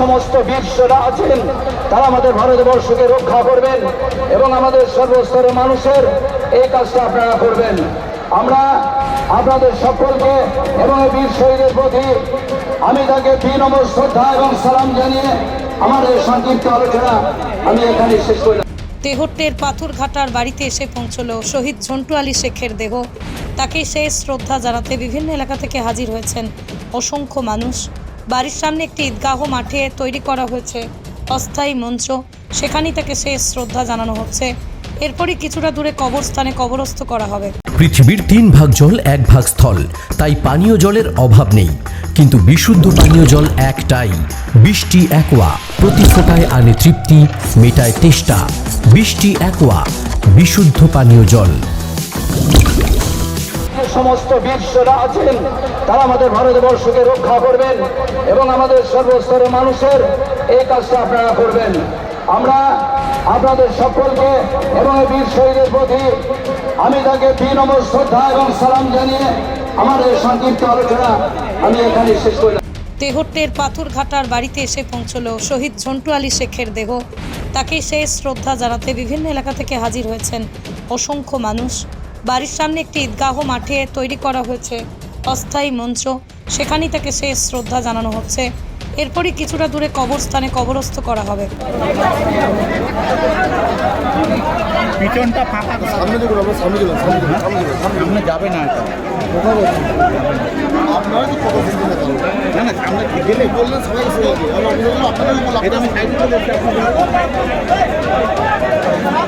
সমস্ত বীররা আছেন, তারা আমাদের ভারতবর্ষকে রক্ষা করবেন এবং আমাদের সর্বস্তরের মানুষের এই কাজটা আপনারা করবেন। আমরা আপনাদের সকলকে এবং এই বীর শহীদের প্রতি আমি তাকে বিনম্র শ্রদ্ধা এবং সালাম জানিয়ে এই সংক্ষিপ্ত আলোচনা আমি এখানে শেষ করলাম। তেহট্টের পাথরঘাটার বাড়িতে এসে পৌঁছল শহীদ ঝন্টু আলী শেখের দেহ। তাকে শেষ শ্রদ্ধা জানাতে বিভিন্ন এলাকা থেকে হাজির হয়েছেন অসংখ্য মানুষ। বাড়ির সামনে একটি ঈদগাহ মাঠে তৈরি করা হয়েছে। অস্থায়ী মঞ্চ, সেখানেই তাকে শেষ শ্রদ্ধা জানানো হচ্ছে। এরপরই কিছুটা দূরে কবরস্থানে কবরস্থ করা হবে। পৃথিবীর তিন ভাগ জল, এক ভাগ স্থল। তাই পানীয় জলের অভাব নেই। কিন্তু বিশুদ্ধ পানীয় জল একটাই। বৃষ্টি, একোয়া। প্রতি ফোটায় আনে তৃপ্তি, মেটায় তেষ্টা। বৃষ্টি, একোয়া। বিশুদ্ধ পানীয় জল। সমস্ত বীররা আছেন, তারা আমাদের ভারতবর্ষকে রক্ষা করবেন এবং আমাদের সর্বস্তরের মানুষের এই কাজটা আপনারা করবেন। আমরা আপনাদের সকলকে এবং এই বীর শহীদের প্রতি আমি তাকে বিনম্র শ্রদ্ধা এবং সালাম জানিয়ে এই সংক্ষিপ্ত আলোচনা আমি এখানে শেষ করলাম। তেহট্টের পাথরঘাটার বাড়িতে এসে পৌঁছলো শহীদ ঝন্টু আলী শেখের দেহ। তাকে শেষ শ্রদ্ধা জানাতে বিভিন্ন এলাকা থেকে হাজির হয়েছেন অসংখ্য মানুষ। বাড়ির সামনে একটি ঈদগাহ মাঠে তৈরি করা হয়েছে। অস্থায়ী মঞ্চ। সেখানেই তাকে শেষ শ্রদ্ধা জানানো হচ্ছে। এরপরই কিছুটা দূরে কবরস্থানে কবরস্থ করা হবে। পিছনটা ফাঁকা সামনে দেখুন আমরা সামনে গেলাম সামনে গেলাম সামনে গেলাম সামনে সামনে যাবে না এটা। আপনারা না না সামনে গেলে বললেন এটা আমি সাইডে চলে এসেছি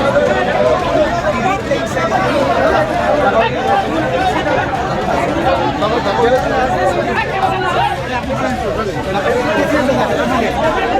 আপনাদের 好好好